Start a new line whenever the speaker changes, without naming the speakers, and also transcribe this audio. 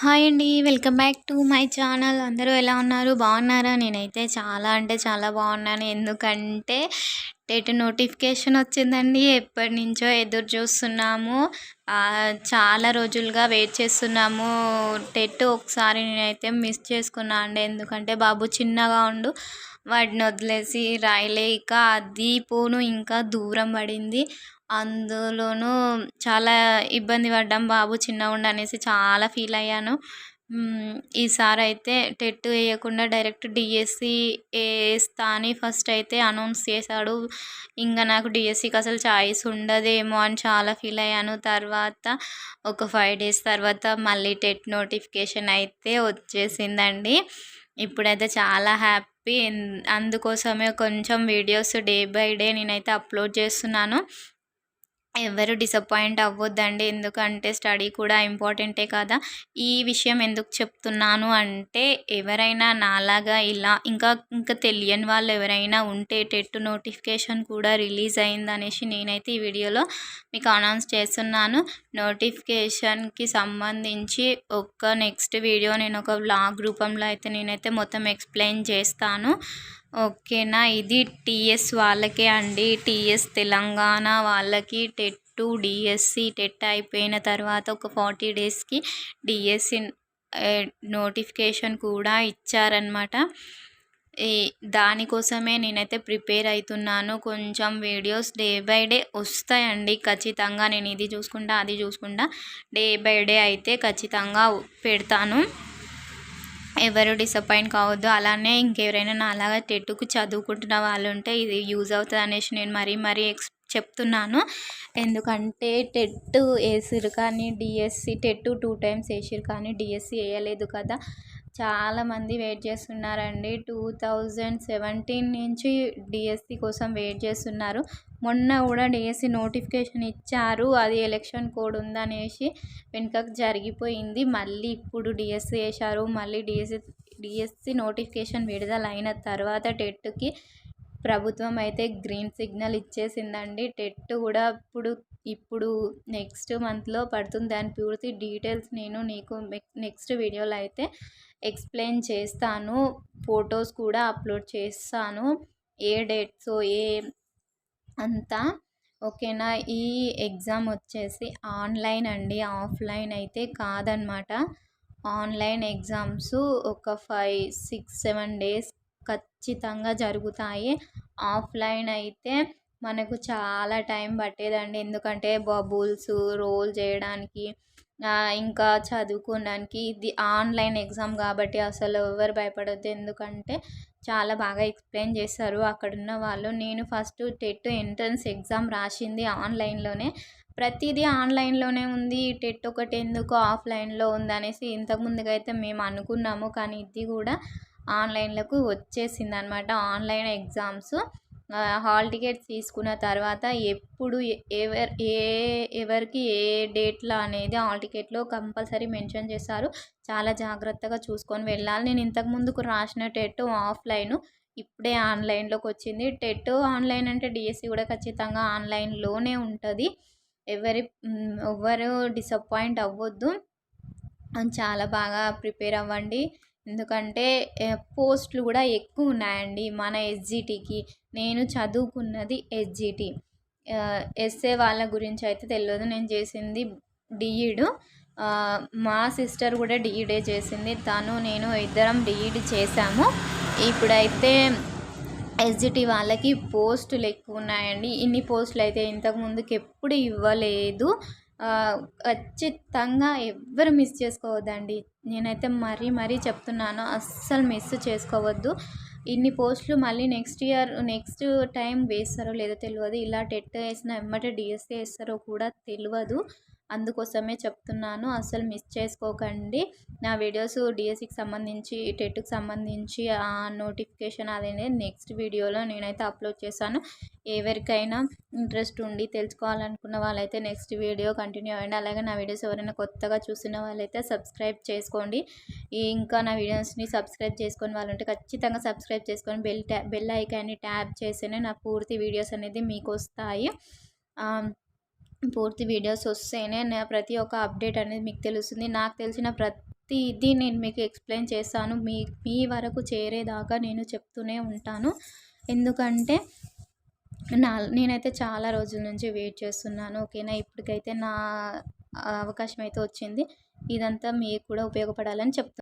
Hi అండి welcome back to my channel. అందరూ ఎలా ఉన్నారు? బాగున్నారా? నేనైతే చాలా అంటే చాలా బాగున్నాను. ఎందుకంటే టెట్ నోటిఫికేషన్ వచ్చిందండి. ఎప్పటి నుంచో ఎదురు చూస్తున్నాము. చాలా రోజులుగా వెయిట్ చేస్తున్నాము. టెట్ ఒకసారి నేనైతే మిస్ చేసుకున్నా అండి. ఎందుకంటే బాబు చిన్నగా ఉండు వాడిని వదిలేసి రాయలేక అది పోను ఇంకా దూరం పడింది. అందులోనూ చాలా ఇబ్బంది పడ్డాం బాబు చిన్నగా ఉండనేసి అనేసి చాలా ఫీల్ అయ్యాను. ఈసారి అయితే టెట్ వేయకుండా డైరెక్ట్ డిఎస్సి వేస్తా అని ఫస్ట్ అయితే అనౌన్స్ చేశాడు. ఇంకా నాకు డిఎస్సికి అసలు చాయిస్ ఉండదేమో అని చాలా ఫీల్ అయ్యాను. తర్వాత ఒక ఫైవ్ డేస్ తర్వాత మళ్ళీ టెట్ నోటిఫికేషన్ అయితే వచ్చేసిందండి. ఇప్పుడైతే చాలా హ్యాపీ. అందుకోసమే కొంచెం వీడియోస్ డే బై డే నేనైతే అప్లోడ్ చేస్తున్నాను. ఎవరు డిసప్పాయింట్ అవ్వద్దండి. ఎందుకంటే స్టడీ కూడా ఇంపార్టెంటే కదా. ఈ విషయం ఎందుకు చెప్తున్నాను అంటే ఎవరైనా నాలాగా ఇలా ఇంకా ఇంకా తెలియని వాళ్ళు ఎవరైనా ఉంటే టెట్ నోటిఫికేషన్ కూడా రిలీజ్ అయింది అనేసి నేనైతే ఈ వీడియోలో మీకు అనౌన్స్ చేస్తున్నాను. నోటిఫికేషన్కి సంబంధించి ఒక నెక్స్ట్ వీడియో నేను ఒక బ్లాగ్ రూపంలో అయితే నేనైతే మొత్తం ఎక్స్ప్లెయిన్ చేస్తాను. ఓకేనా? ఇది టీఎస్ వాళ్ళకే అండి. టీఎస్ తెలంగాణ వాళ్ళకి టెట్ డిఎస్సి టెట్ అయిపోయిన తర్వాత ఒక ఫార్టీ డేస్కి డిఎస్సి నోటిఫికేషన్ కూడా ఇచ్చారనమాట ఈ దానికోసమే నేనైతే ప్రిపేర్ అవుతున్నాను కొంచెం వీడియోస్ డే బై డే వస్తాయండి. ఖచ్చితంగా నేను ఇది చూసుకుంటా అది చూసుకుంటా. డే బై డే అయితే ఖచ్చితంగా పెడతాను. ఎవరు డిసప్పాయింట్ కావద్దు. అలానే ఇంకెవరైనా నా అలాగా టెట్టుకు చదువుకుంటున్న వాళ్ళు ఉంటే ఇది యూజ్ అవుతుంది అనేసి నేను మరీ మరీ ఎక్స్ చెప్తున్నాను. ఎందుకంటే టెట్ వేసిరు కానీ డిఎస్సి టెట్ టూ టైమ్స్ వేసిరు కానీ డిఎస్సి వేయలేదు కదా. చాలామంది వెయిట్ చేస్తున్నారండి. టూ థౌజండ్ సెవెంటీన్ నుంచి డిఎస్సి కోసం వెయిట్ చేస్తున్నారు. మొన్న కూడా డిఎస్సి నోటిఫికేషన్ ఇచ్చారు. అది ఎలక్షన్ కోడ్ ఉందనేసి వెనుకకు జరిగిపోయింది. మళ్ళీ ఇప్పుడు డిఎస్సి వేశారు మళ్ళీ డిఎస్సి డిఎస్సి నోటిఫికేషన్ విడుదల అయిన తర్వాత టెట్కి ప్రభుత్వం అయితే గ్రీన్ సిగ్నల్ ఇచ్చేసిందండి. టెట్ కూడా ఇప్పుడు ఇప్పుడు నెక్స్ట్ మంత్లో పడుతుంది. దాని పూర్తి డీటెయిల్స్ నేను నీకు నెక్స్ట్ వీడియోలో అయితే ఎక్స్ప్లెయిన్ చేస్తాను. ఫొటోస్ కూడా అప్లోడ్ చేస్తాను. ఏ డేట్స్ ఏ అంతా ఓకేనా? ఈ ఎగ్జామ్ వచ్చేసి ఆన్లైన్ అండి. ఆఫ్లైన్ అయితే కాదనమాట. ఆన్లైన్ ఎగ్జామ్స్ ఒక ఫైవ్ సిక్స్ సెవెన్ డేస్ ఖచ్చితంగా జరుగుతాయి. ఆఫ్లైన్ అయితే మనకు చాలా టైం పట్టేదండి. ఎందుకంటే బబుల్స్ రోల్ చేయడానికి ఇంకా చదువుకోవడానికి ఇది ఆన్లైన్ ఎగ్జామ్ కాబట్టి అసలు ఎవరు భయపడద్దు. ఎందుకంటే చాలా బాగా ఎక్స్ప్లెయిన్ చేస్తారు అక్కడున్న వాళ్ళు. నేను ఫస్ట్ టెట్ ఎంట్రన్స్ ఎగ్జామ్ రాసింది ఆన్లైన్లోనే. ప్రతిదీ ఆన్లైన్లోనే ఉంది. టెట్ ఒకటి ఎందుకు ఆఫ్లైన్లో ఉందనేసి అనేసి ఇంతకుముందుగా అయితే మేము అనుకున్నాము. కానీ ఇది కూడా ఆన్లైన్లకు వచ్చేసింది అనమాట ఆన్లైన్ ఎగ్జామ్స్. హాల్ టికెట్స్ తీసుకున్న తర్వాత ఎప్పుడు ఎవరు ఏ ఎవరికి ఏ డేట్లో అనేది హాల్ టికెట్లో కంపల్సరీ మెన్షన్ చేస్తారు. చాలా జాగ్రత్తగా చూసుకొని వెళ్ళాలి. నేను ఇంతకు ముందుకు రాసిన టెట్ ఆఫ్లైన్ ఇప్పుడే ఆన్లైన్లోకి వచ్చింది. టెట్ ఆన్లైన్ అంటే డిఎస్సి కూడా ఖచ్చితంగా ఆన్లైన్లోనే ఉంటుంది. ఎవరి ఎవరు డిసప్పాయింట్ అవ్వద్దు. చాలా బాగా ప్రిపేర్ అవ్వండి. ఎందుకంటే పోస్టులు కూడా ఎక్కువ ఉన్నాయండి మన ఎస్జిటికి. నేను చదువుకున్నది ఎస్జిటి. ఎస్ఏ వాళ్ళ గురించి అయితే తెలియదు నేను చేసింది డిఈడు. మా సిస్టర్ కూడా డిఈడే చేసింది. తను నేను ఇద్దరం డిఈడి చేశాము. ఇప్పుడైతే ఎస్జిటి వాళ్ళకి పోస్టులు ఎక్కువ ఉన్నాయండి. ఇన్ని పోస్టులు అయితే ఇంతకు ముందుకు ఎప్పుడు ఇవ్వలేదు. ఖచ్చితంగా ఎవ్వరు మిస్ చేసుకోవద్దండి. నేనైతే మరీ మరీ చెప్తున్నాను అస్సలు మిస్ చేసుకోవద్దు. ఇన్ని పోస్టులు మళ్ళీ నెక్స్ట్ ఇయర్ నెక్స్ట్ టైం వేస్తారో లేదో తెలియదు ఇలా టెట్ వేసిన వెంబటే డిఎస్సీ వేస్తారో కూడా తెలియదు అందుకోసమే చెప్తున్నాను. అస్సలు మిస్ చేసుకోకండి. నా వీడియోస్ డిఎస్సికి సంబంధించి టెట్కి సంబంధించి ఆ నోటిఫికేషన్ అనేది నెక్స్ట్ వీడియోలో నేనైతే అప్లోడ్ చేశాను ఎవరికైనా ఇంట్రెస్ట్ ఉండి తెలుసుకోవాలనుకున్న వాళ్ళైతే నెక్స్ట్ వీడియో కంటిన్యూ అవ్వండి. అలాగే నా వీడియోస్ ఎవరైనా కొత్తగా చూసిన వాళ్ళైతే సబ్స్క్రైబ్ చేసుకోండి. ఇంకా నా వీడియోస్ని సబ్స్క్రైబ్ చేసుకుని వాళ్ళు ఉంటే ఖచ్చితంగా సబ్స్క్రైబ్ చేసుకొని బెల్ ట్యా బెల్ ఐకాన్ని ట్యాప్ చేస్తేనే నా పూర్తి వీడియోస్ అనేది మీకు వస్తాయి. పూర్తి వీడియోస్ వస్తేనే నా ప్రతి ఒక్క అప్డేట్ అనేది మీకు తెలుస్తుంది. నాకు తెలిసిన ప్రతిదీ నేను మీకు ఎక్స్ప్లెయిన్ చేస్తాను. మీ మీ వరకు చేరేదాకా నేను చెప్తూనే ఉంటాను. ఎందుకంటే నా నేనైతే చాలా రోజుల నుంచి వెయిట్ చేస్తున్నాను. ఓకేనా? ఇప్పటికైతే నా అవకాశం అయితే వచ్చింది. ఇదంతా మీకు కూడా ఉపయోగపడాలని చెప్తున్నాను